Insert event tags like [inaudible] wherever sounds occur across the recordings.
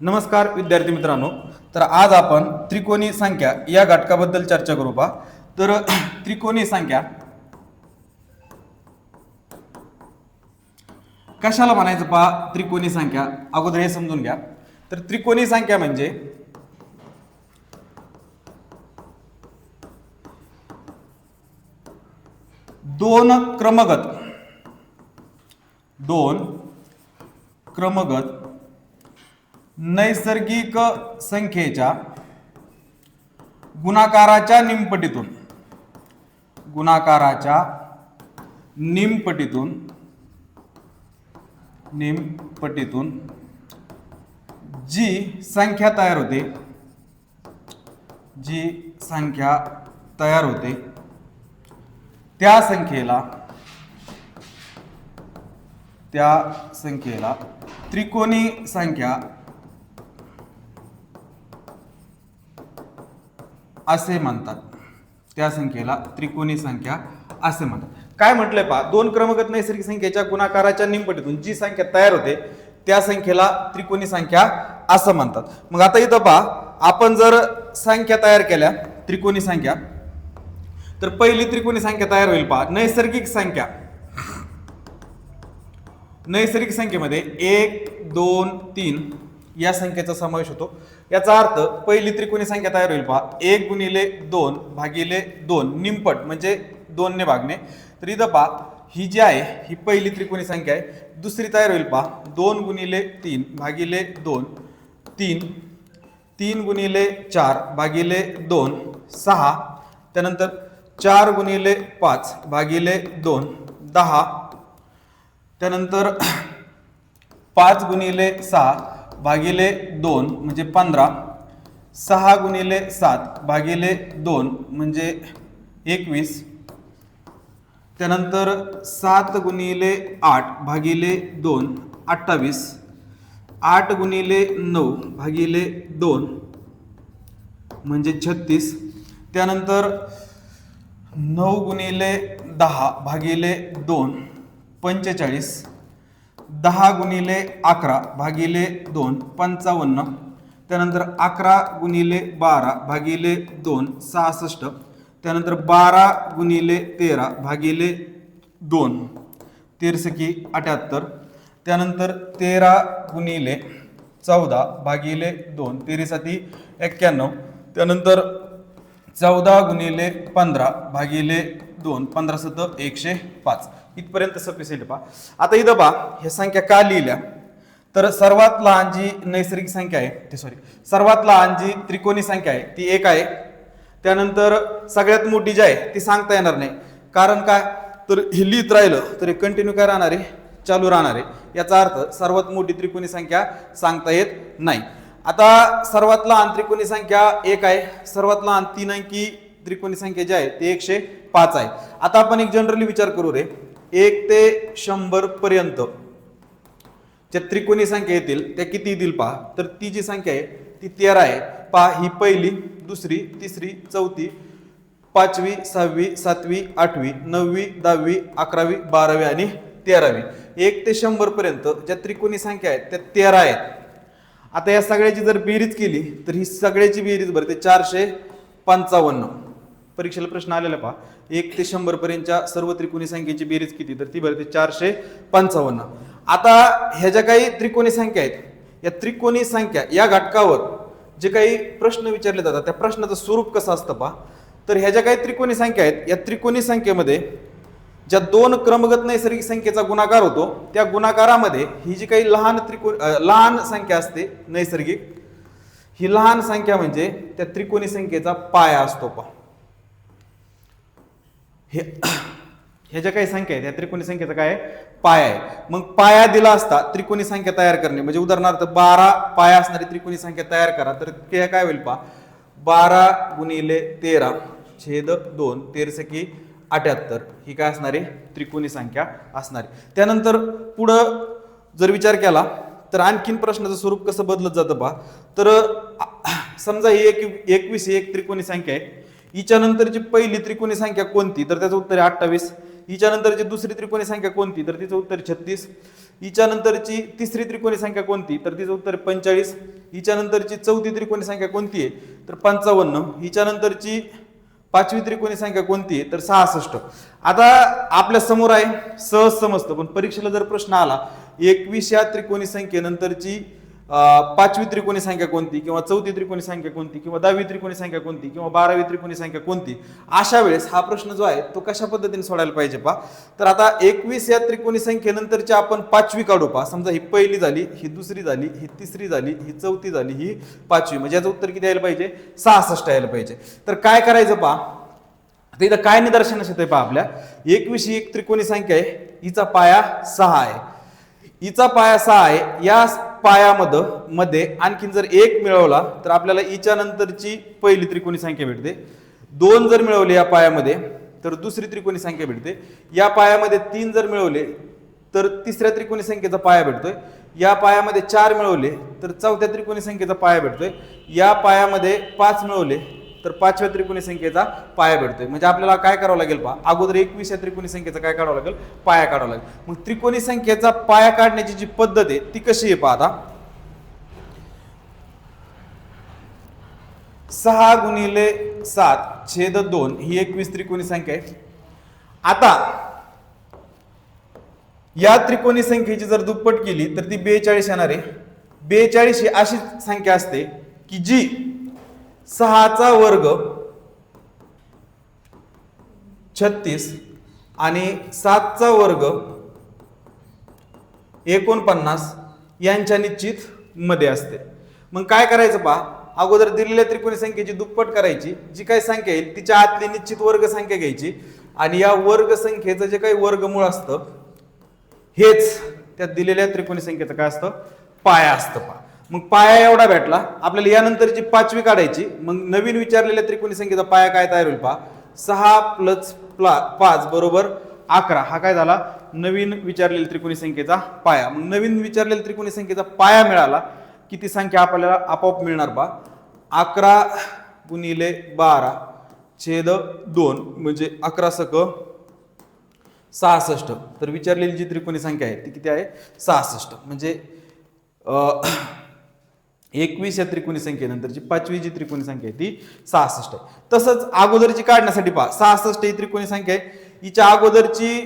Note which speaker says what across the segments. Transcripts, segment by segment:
Speaker 1: नमस्कार विद्यार्थी मित्रांनो. तर आज आपण त्रिकोणी संख्या या घटकाबद्दल चर्चा करू पा तर [clears throat] त्रिकोणी संख्या कशाला म्हणायचं पहा? त्रिकोणी संख्या. अगोदर हे समजून घ्या. तर त्रिकोणी संख्या म्हणजे दोन क्रमगत दोन क्रमगत नैसर्गिक संख्येच्या गुणाकाराच्या निमपटीतून गुणाकाराच्या निमपटीतून निमपटीतून जी संख्या तयार होते जी संख्या तयार होते त्या संख्येला त्या संख्येला त्रिकोणी संख्या असे म्हणतात. त्या संख्येला त्रिकोणी संख्या असे म्हणतात. काय म्हटलंय पहा दोन क्रमगत नैसर्गिक संख्येच्या गुणाकाराच्या निमपटीतून जी संख्या तयार होते त्या संख्येला त्रिकोणी संख्या असं म्हणतात. मग आता इथं पहा आपण जर संख्या तयार केल्या त्रिकोणी संख्या तर पहिली त्रिकोणी संख्या तयार होईल पहा नैसर्गिक संख्या. नैसर्गिक संख्येमध्ये एक दोन तीन या संख्येचा समावेश होतो. याचा अर्थ पहिली त्रिकोणी संख्या तयार होईल पहा. एक गुणिले दोन भागिले दोन. निमपट म्हणजे दोनने भागणे. तर इथं पहा ही जी आहे ही पहिली त्रिकोणी संख्या आहे. दुसरी तयार होईल पहा. दोन गुणिले तीन भागिले दोन. तीन. तीन गुणिले चार भागिले दोन. सहा. त्यानंतर चार गुणिले पाच भागिले दोन. दहा. त्यानंतर पाच गुणिले सहा. भागिले दोन म्हणजे पंधरा. सहा गुणिले सात भागिले दोन म्हणजे एकवीस. त्यानंतर सात गुणिले आठ भागिले दोन अठ्ठावीस. आठ गुणिले नऊ भागिले दोन म्हणजे छत्तीस. त्यानंतर नऊ गुणिले दहा भागिले दोन पंचेचाळीस. दहा गुणिले अकरा भागिले दोन पंचावन्न. त्यानंतर अकरा गुणिले बारा भागिले दोन सहासष्ट. त्यानंतर बारा गुणिले तेरा भागिले दोन. तेरसकी अठ्याहत्तर. त्यानंतर तेरा गुणिले चौदा भागिले दोन तेरीसाठी एक्क्याण्णव. त्यानंतर चौदा गुणिले पंधरा भागिले दोन पंधरा सत एकशे पाच. इथपर्यंत सफिशियंट पहा. आता इथं पहा ह्या संख्या का लिहिल्या? तर सर्वात लहान जी नैसर्गिक संख्या आहे ते सॉरी सर्वात लहान जी त्रिकोणी संख्या आहे ती एक आहे. त्यानंतर सगळ्यात मोठी जी आहे ती सांगता येणार नाही. कारण काय? तर हे लिहित राहिलं तर हे कंटिन्यू काय राहणार आहे? चालू राहणार आहे. याचा अर्थ सर्वात मोठी त्रिकोणी संख्या सांगता येत नाही. आता सर्वात लहान त्रिकोणी संख्या एक आहे सर्वात लहान तीन अंकी त्रिकोणी संख्या जी आहे ती एकशे पाच आहे. आता आपण एक जनरली विचार करू रे. एक ते शंभर पर्यंत. ज्या त्रिकोणी संख्या येतील त्या किती येतील पहा. तर ती जी संख्या आहे ती तेरा आहे. पहा ही पहिली दुसरी तिसरी चौथी पाचवी सहावी सातवी आठवी नववी दहावी अकरावी बारावी आणि तेरावी. एक ते शंभर पर्यंत ज्या त्रिकोणी संख्या आहेत त्या तेरा आहेत. आता या सगळ्याची जर बेरीज केली तर ही सगळ्याची बेरीज भरते चारशे पंचावन्न. परीक्षेला प्रश्न आलेला पहा. एक ते शंभर पर्यंतच्या सर्व त्रिकोणी संख्येची बेरीज किती? तर ती भरते चारशे पंचावन्न. आता ह्या ज्या काही त्रिकोणी संख्या आहेत या त्रिकोणी संख्या या घटकावर जे काही प्रश्न विचारले जातात त्या प्रश्नाचं स्वरूप कसं असतं पहा. तर ह्या ज्या काही त्रिकोणी संख्या आहेत या त्रिकोणी संख्येमध्ये ज्या दोन क्रमगत नैसर्गिक संख्येचा गुणाकार होतो त्या गुणाकारामध्ये ही जी काही लहान त्रिकोण लहान संख्या असते नैसर्गिक ही लहान संख्या म्हणजे त्या त्रिकोणी संख्येचा पाया असतो पहा. हे [clears throat] ह्या ज्या काही संख्या आहेत या त्रिकोणी संख्येचा काय पाय पाया आहे. मग पाया दिला असता त्रिकोणी संख्या तयार करणे. म्हणजे उदाहरणार्थ बारा पाया असणारी त्रिकोणी संख्या तयार करा. तर ते काय होईल पहा? बारा गुणिले तेरा छेद दोन तेरसकी अठ्याहत्तर. ही काय असणारी? त्रिकोणी संख्या असणारी. त्यानंतर पुढं जर विचार केला तर आणखीन प्रश्नाचं स्वरूप कसं बदलत जातं पहा? तर [clears throat] समजा ही एक एकवीस ही एक त्रिकोणी संख्या आहे. हिच्या नंतरची पहिली त्रिकोणी संख्या कोणती? तर त्याचं उत्तर आहे अठ्ठावीस. हिच्या नंतरची दुसरी त्रिकोणी संख्या कोणती? तर तिचं उत्तर छत्तीस. हिच्या नंतरची तिसरी त्रिकोणी संख्या कोणती? तर तिचं उत्तर पंचेचाळीस हिच्या नंतरची चौथी त्रिकोणी संख्या कोणती आहे? तर पंचावन्न. हिच्या नंतरची पाचवी त्रिकोणी संख्या कोणती आहे? तर सहासष्ट. आता आपल्यासमोर आहे सहज समजतं पण परीक्षेला जर प्रश्न आला एकवीस या त्रिकोणी संख्येनंतरची पाचवी त्रिकोणी संख्या कोणती किंवा चौथी त्रिकोणी संख्या कोणती किंवा दहावी त्रिकोणी संख्या कोणती किंवा बारावी त्रिकोणी संख्या कोणती? अशा वेळेस हा प्रश्न जो आहे तो कशा पद्धतीने सोडायला पाहिजे पा तर आता एकवीस या त्रिकोणी संख्येनंतरची आपण पाचवी काढू पा समजा ही पहिली झाली ही दुसरी झाली ही तिसरी झाली ही चौथी झाली ही पाचवी. म्हणजे याचं उत्तर किती यायला पाहिजे? सहासष्ट यायला पाहिजे. तर काय करायचं पा आता इथं काय निदर्शनास असते पहा आपल्या. एकवीस ही एक त्रिकोणी संख्या आहे. हिचा पाया सहा आहे. हिचा पाया सहा आहे. या पायामध्ये मध्ये आणखीन जर एक मिळवला तर आपल्याला इच्या नंतरची पहिली त्रिकोणी संख्या भेटते. दोन जर मिळवले या पायामध्ये तर दुसरी त्रिकोणी संख्या भेटते. या पायामध्ये तीन जर मिळवले तर तिसऱ्या त्रिकोणी संख्येचा पाया भेटतोय. या पायामध्ये चार मिळवले तर चौथ्या त्रिकोणी संख्येचा पाया भेटतोय. या पायामध्ये पाच मिळवले तर पाचव्या त्रिकोणी संख्येचा पाया भेटतोय. म्हणजे आपल्याला काय करावं लागेल पहा? अगोदर एकवीस या त्रिकोणी संख्येचा काय काढावं लागेल? पाया काढावा लागेल. मग त्रिकोणी संख्येचा पाया काढण्याची जी पद्धत आहे ती कशी आहे पहा आता? सहा गुणिले सात छेद दोन ही एकवीस त्रिकोणी संख्या आहे. आता या त्रिकोणी संख्येची जर दुप्पट केली तर ती बेचाळीस येणार आहे. बेचाळीस ही अशी संख्या असते की जी सहाचा वर्ग छत्तीस आणि सातचा वर्ग एकोणपन्नास यांच्या निश्चित मध्ये असते. मग काय करायचं पहा? अगोदर दिलेल्या त्रिकोणी संख्येची दुप्पट करायची. जी काही संख्या येईल तिच्या आतली निश्चित वर्ग संख्या घ्यायची. आणि या वर्ग संख्येचं जे काही वर्गमूळ असतं हेच त्या दिलेल्या त्रिकोणी संख्येचं काय असतं? पाया असतं पा मग पाया एवढा भेटला. आपल्याला यानंतरची पाचवी काढायची. मग नवीन विचारलेल्या त्रिकोणी संख्येचा पाया काय तयार होईल पहा. सहा प्लस प्ला पाच बरोबर अकरा. हा काय झाला? नवीन विचारलेल्या त्रिकोणी संख्येचा पाया. मग नवीन विचारलेल्या त्रिकोणी संख्येचा पाया मिळाला. की ती संख्या आपल्याला आपोआप मिळणार पा अकरा गुणिले बारा छेद दोन म्हणजे अकरा सक सहासष्ट. तर विचारलेली जी त्रिकोणी संख्या आहे ती किती आहे? सहासष्ट. म्हणजे एकवीस या त्रिकोणी संख्येनंतरची पाचवी जी त्रिकोणी संख्या आहे ती सहासष्ट आहे. तसंच अगोदरची काढण्यासाठी पहा. सहासष्ट ही त्रिकोणी संख्या आहे. हिच्या अगोदरची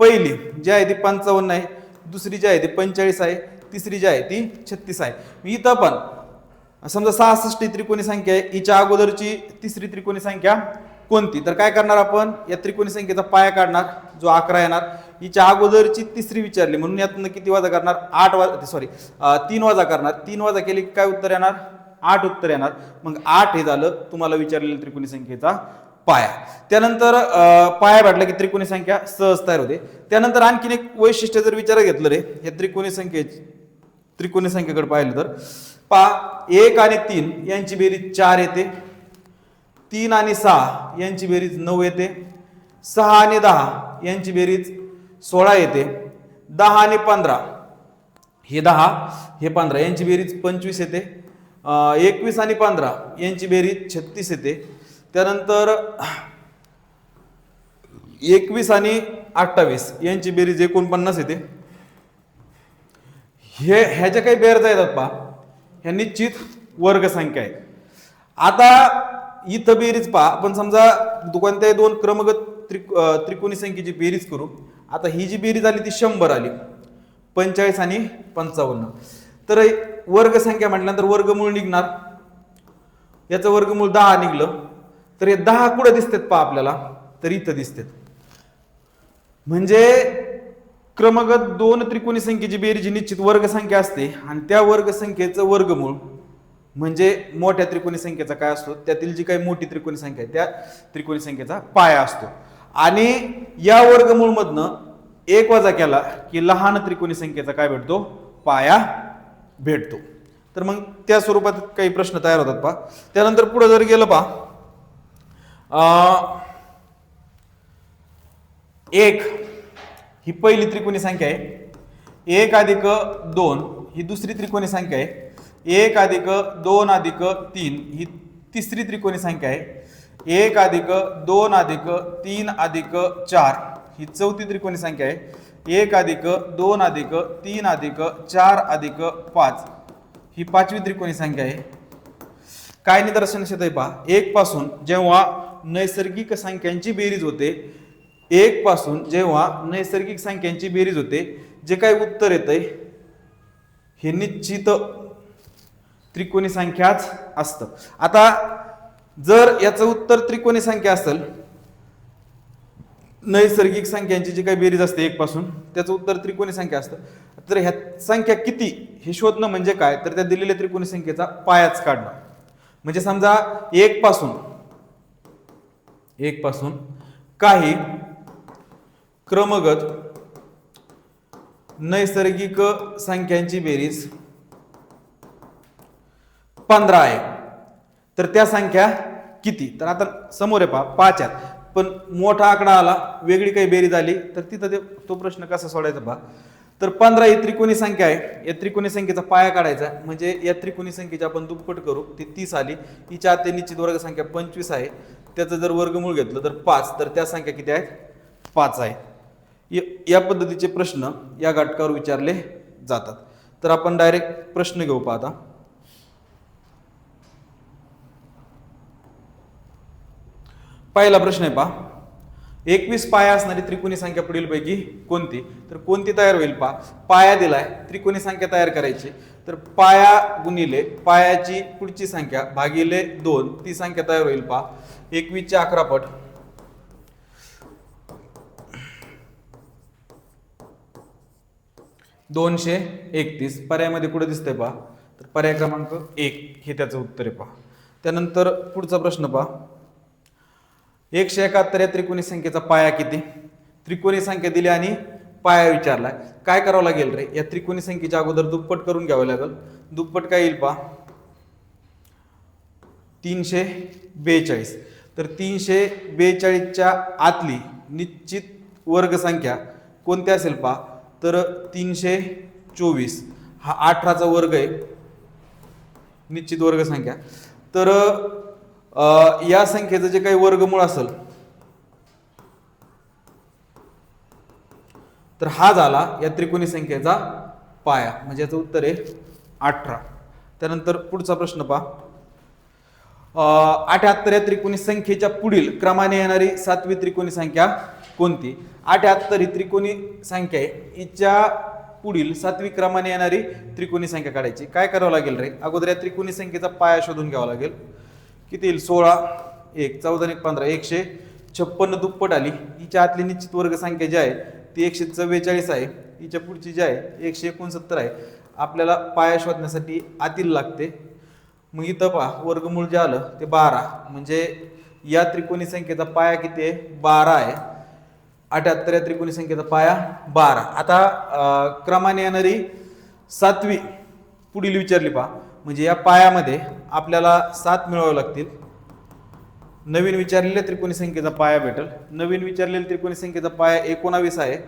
Speaker 1: पहिली जी आहे ती पंचावन्न आहे. दुसरी जी आहे ती पंचेचाळीस आहे. तिसरी जी आहे ती छत्तीस आहे. इथं पण समजा सहासष्ट ही त्रिकोणी संख्या आहे. हिच्या अगोदरची तिसरी त्रिकोणी संख्या कोणती? तर काय करणार आपण? या त्रिकोणी संख्येचा पाया काढणार जो अकरा येणार. हिच्या अगोदरची तिसरी विचारली. म्हणून यातनं किती वाजा करणार? आठ वाजा सॉरी तीन वाजा करणार. तीन वाजा केले की काय उत्तर येणार? आठ उत्तर येणार. मग आठ हे झालं तुम्हाला विचारलेल्या त्रिकोणी संख्येचा पाया. त्यानंतर पाया भेटला की त्रिकोणी संख्या सहज तयार होते. त्यानंतर आणखीन एक वैशिष्ट्य जर विचार घेतलं रे हे त्रिकोणी संख्ये त्रिकोणी संख्येकडे पाहिलं तर पहा एक आणि तीन यांची बेरीज चार येते. तीन आणि सहा यांची बेरीज नऊ येते. सहा आणि दहा यांची बेरीज सोळा येते. दहा आणि पंधरा. हे दहा हे पंधरा. यांची बेरीज पंचवीस येते. एकवीस आणि पंधरा. यांची बेरीज छत्तीस येते. त्यानंतर एकवीस आणि अठ्ठावीस. यांची बेरीज एकोणपन्नास येते. हे ह्याच्या काही बेरजा येतात पहा. ह्या निश्चित वर्गसंख्या आहे. आता इथं बेरीज पहा. आपण समजा कोणत्याही दोन क्रमगत त्रिक त्रिकोणी संख्येची बेरीज करू. आता ही जी बेरीज आली ती शंभर आली. पंचेचाळीस आणि पंचावन्न. तर वर्गसंख्या म्हटल्यानंतर वर्गमूळ निघणार. याचं वर्गमूळ दहा निघलं. तर हे दहा कुठे दिसतात पहा आपल्याला? तर इथं दिसतात. म्हणजे क्रमगत दोन त्रिकोणी संख्येची बेरीज ही निश्चित वर्गसंख्या असते. आणि त्या वर्गसंख्येचं वर्गमूळ म्हणजे मोठ्या त्रिकोणी संख्येचा काय असतो? त्यातील जी काही मोठी त्रिकोणी संख्या आहे त्या त्रिकोणी संख्येचा पाया असतो. आणि या वर्गमूळमधनं एक वजा केला की लहान त्रिकोणी संख्येचा काय भेटतो? पाया भेटतो. तर मग त्या स्वरूपात काही प्रश्न तयार होतात पहा. त्यानंतर पुढे जर गेलं पहा. एक ही पहिली त्रिकोणी संख्या आहे. एक अधिक दोन ही दुसरी त्रिकोणी संख्या आहे. एक अधिक दोन अधिक तीन ही तिसरी त्रिकोणी संख्या आहे. एक अधिक दोन अधिक तीन अधिक चार. ही चौथी त्रिकोणी संख्या आहे. एक अधिक दोन अधिक तीन अधिक चार अधिक पाच. ही पाचवी त्रिकोणी संख्या आहे. काय निदर्शन शेत आहे पहा. एक पासून जेव्हा नैसर्गिक संख्यांची बेरीज होते एक पासून जेव्हा नैसर्गिक संख्यांची बेरीज होते जे काही उत्तर येत आहे हे निश्चित त्रिकोणी संख्याच असतं. आता जर याचं उत्तर त्रिकोणी संख्या असेल नैसर्गिक संख्यांची जी काही बेरीज असते एक पासून त्याचं उत्तर त्रिकोणी संख्या असतं. तर ह्या संख्या किती हे शोधणं म्हणजे काय? तर त्या दिलेल्या त्रिकोणी संख्येचा पायाच काढणं. म्हणजे समजा एक पासून एक पासून काही क्रमगत नैसर्गिक संख्यांची बेरीज पंधरा आहे. तर त्या संख्या किती? तर आता समोर आहे पहा पाच आहेत. पण मोठा आकडा आला वेगळी काही बेरीज आली तर तिथं ते तो प्रश्न कसा सोडायचा पहा. तर पंधरा ही त्रिकोणी संख्या आहे. या त्रिकोणी संख्येचा पाया काढायचा. म्हणजे या त्रिकोणी संख्येची आपण दुप्पट करू. ती तीस आली. हिच्या आत ते निश्चित वर्ग संख्या पंचवीस आहे. त्याचं जर वर्गमूळ घेतलं तर पाच. तर त्या संख्या किती आहेत? पाच आहे. या पद्धतीचे प्रश्न या घटकावर विचारले जातात. तर आपण डायरेक्ट प्रश्न घेऊ पाहता पहिला प्रश्न आहे पहा. एकवीस पाया असणारी त्रिकोणी संख्या पुढीलपैकी कोणती? तर कोणती तयार होईल पहा? पाया दिलाय त्रिकोणी संख्या तयार करायची. तर पाया गुणिले पायाची पुढची संख्या भागिले दोन ती संख्या तयार होईल पहा. एकवीसच्या अकरा पट. दोनशे एकतीस. पर्यायामध्ये कुठे दिसतंय पहा? तर पर्याय क्रमांक एक. हे त्याचं उत्तर आहे पहा. त्यानंतर पुढचा प्रश्न पहा. एकशे एकाहत्तर या त्रिकोणी संख्येचा पाया किती? त्रिकोणी संख्या दिली आणि पाया विचारलाय काय करावं लागेल रे? या त्रिकोणी संख्येच्या अगोदर दुप्पट करून घ्यावं लागेल. दुप्पट काय येईल पहा? तीनशे बेचाळीस. तर तीनशे बेचाळीसच्या आतली निश्चित वर्गसंख्या कोणती कोणत्या असेल पहा? तर तीनशे चोवीस. हा अठराचा वर्ग आहे. निश्चित वर्गसंख्या. तर या संख्येचं जे काही वर्गमूळ असेल तर हा झाला या त्रिकोणी संख्येचा पाया. म्हणजे याचं उत्तर आहे अठरा. त्यानंतर पुढचा प्रश्न पहा. अठ्याहत्तर या त्रिकोणी संख्येच्या पुढील क्रमाने येणारी सातवी त्रिकोणी संख्या कोणती? अठ्याहत्तर ही त्रिकोणी संख्या आहे. हिच्या पुढील सातवी क्रमाने येणारी त्रिकोणी संख्या काढायची. काय करावं लागेल रे? अगोदर या त्रिकोणी संख्येचा पाया शोधून घ्यावा लागेल. किती येईल? सोळा एक चौदा एक पंधरा. एकशे छप्पन्न दुप्पट आली. हिच्या आतली निश्चित वर्ग संख्या जी आहे ती एकशे चव्वेचाळीस आहे. हिच्या पुढची जी आहे एकशे एकोणसत्तर आहे. आपल्याला पाया शोधण्यासाठी आतील लागते. मग इथं पहा वर्गमूळ जे आलं ते बारा. म्हणजे या त्रिकोणी संख्येचा पाया किती आहे? बारा आहे. अठ्याहत्तर या त्रिकोणी संख्येचा पाया बारा. आता क्रमाने येणारी सातवी पुढील विचारली पहा. म्हणजे या पायामध्ये आपल्याला सात मिळवावे लागतील. नवीन विचारलेल्या त्रिकोणी संख्येचा पाया भेटेल. नवीन विचारलेल्या त्रिकोणी संख्येचा पाया एकोणावीस आहे.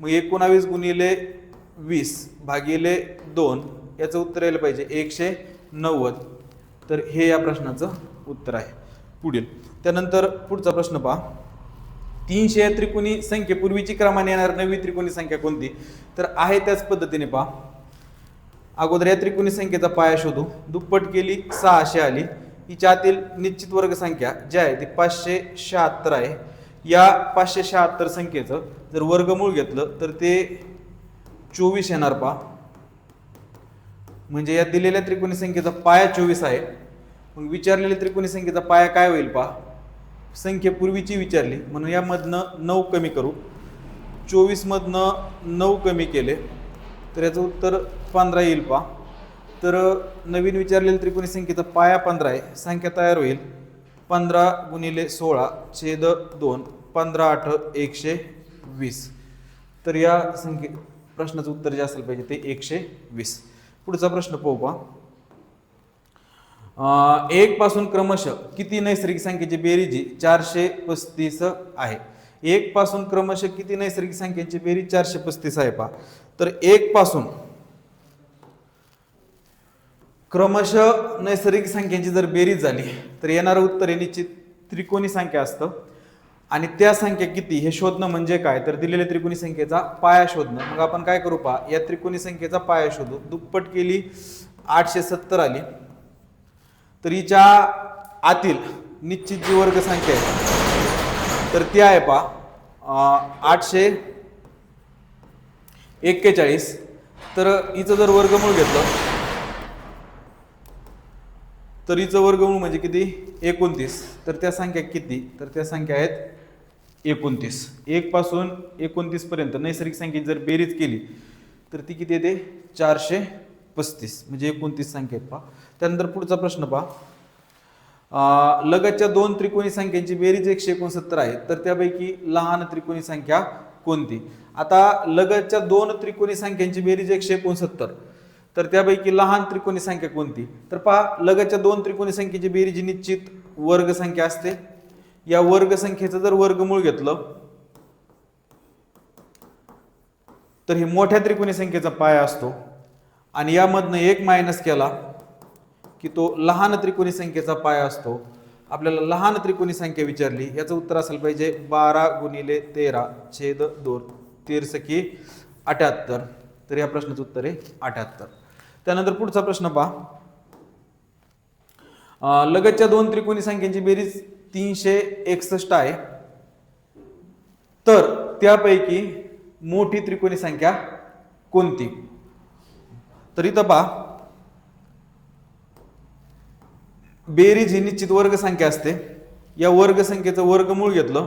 Speaker 1: मग एकोणावीस गुणिले वीस भागिले दोन याचं उत्तर यायला पाहिजे. एकशे नव्वद. तर हे या प्रश्नाचं उत्तर आहे. पुढील. त्यानंतर पुढचा प्रश्न पहा. तीनशे या त्रिकोणी संख्येपूर्वीची क्रमाने येणार नवी त्रिकोणी संख्या कोणती? तर आहे त्याच पद्धतीने पहा. अगोदर या त्रिकोणी संख्येचा पाया शोधू. दुप्पट केली सहाशे आली. हिच्या आतील निश्चित वर्ग संख्या जी आहे ती पाचशे शहात्तर आहे. या पाचशे शहात्तर संख्येचं जर वर्गमूळ घेतलं तर ते चोवीस येणार पहा. म्हणजे या दिलेल्या त्रिकोणी संख्येचा पाया चोवीस आहे. मग विचारलेल्या त्रिकोणी संख्येचा पाया काय होईल पहा. संख्येपूर्वीची विचारली म्हणून यामधनं नऊ कमी करू. चोवीसमधनं नऊ कमी केले तर याचं उत्तर पंधरा येईल पहा. तर नवीन विचारलेल्या त्रिकोणी संख्येचा पाया पंधरा आहे. संख्या तयार होईल. पंधरा गुणिले सोळा छेद दोन पंधरा आठ एकशे वीस. तर या संख्ये प्रश्नाचं उत्तर जे असेल पाहिजे ते एकशे वीस. पुढचा प्रश्न पाहू पा एक पासून क्रमशः किती नैसर्गिक संख्येची बेरीजी चारशे पस्तीस आहे? एक पासून क्रमशः किती नैसर्गिक संख्येची बेरीज चारशे पस्तीस आहे पहा. तर एक पासून क्रमशः नैसर्गिक संख्यांची जर बेरीज झाली तर येणारं उत्तर हे निश्चित त्रिकोणी संख्या असतं. आणि त्या संख्या किती हे शोधणं म्हणजे काय? तर दिलेल्या त्रिकोणी संख्येचा पाया शोधणं. मग आपण काय करू पहा? या त्रिकोणी संख्येचा पाया शोधू. दुप्पट केली आठशे सत्तर आली. तर हिच्या आतील निश्चित जी वर्ग संख्या आहे तर ती आहे पहा आठशे एक्केचाळीस. तर हिचं जर वर्गमूळ घेतलं तर हिचं वर्गमूळ म्हणजे किती? एकोणतीस. तर त्या संख्या किती? तर त्या संख्या आहेत एकोणतीस. एकपासून एकोणतीसपर्यंत नैसर्गिक संख्येची जर बेरीज केली तर ती किती येते? चारशे पस्तीस. म्हणजे एकोणतीस संख्या आहेत पहा. त्यानंतर पुढचा प्रश्न पहा. लगतच्या दोन त्रिकोणी संख्यांची बेरीज एकशे एकोणसत्तर आहे. तर त्यापैकी लहान त्रिकोणी संख्या कोणती? आता लगतच्या दोन त्रिकोणी संख्यांची बेरीज एकशे एकोणसत्तर. तर त्यापैकी लहान त्रिकोणी संख्या कोणती? तर पहा लगतच्या दोन त्रिकोणी संख्येची बेरीज निश्चित वर्ग संख्या असते. या वर्ग संख्येचं जर वर्गमूळ घेतलं तर हे मोठ्या त्रिकोणी संख्येचा पाया असतो. आणि यामधनं एक मायनस केला की तो लहान त्रिकोणी संख्येचा पाया असतो. आपल्याला लहान त्रिकोणी संख्या विचारली याचं उत्तर असेल पाहिजे बारा गुणिले तेरा छेद दोन तेरसकी अठ्याहत्तर. तर या प्रश्नाचं उत्तर आहे अठ्याहत्तर. त्यानंतर पुढचा प्रश्न पहा. लगतच्या दोन त्रिकोणी संख्यांची बेरीज तीनशे एकसष्ट आहे. तर त्यापैकी मोठी त्रिकोणी संख्या कोणती? तर इथं पहा. बेरीज ही निश्चित वर्गसंख्या असते. या वर्गसंख्येचं वर्गमूळ घेतलं.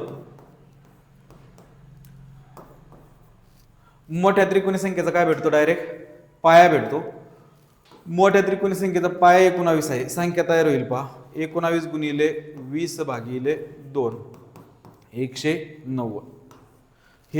Speaker 1: मोठ्या त्रिकोणी संख्येचा काय भेटतो? डायरेक्ट पाया भेटतो. मोठ्या त्रिकोणी संख्येचा पाया एकोणावीस आहे. संख्या तयार होईल पहा. एकोणावीस गुणिले वीस भागिले दोन. एकशे नव्वद.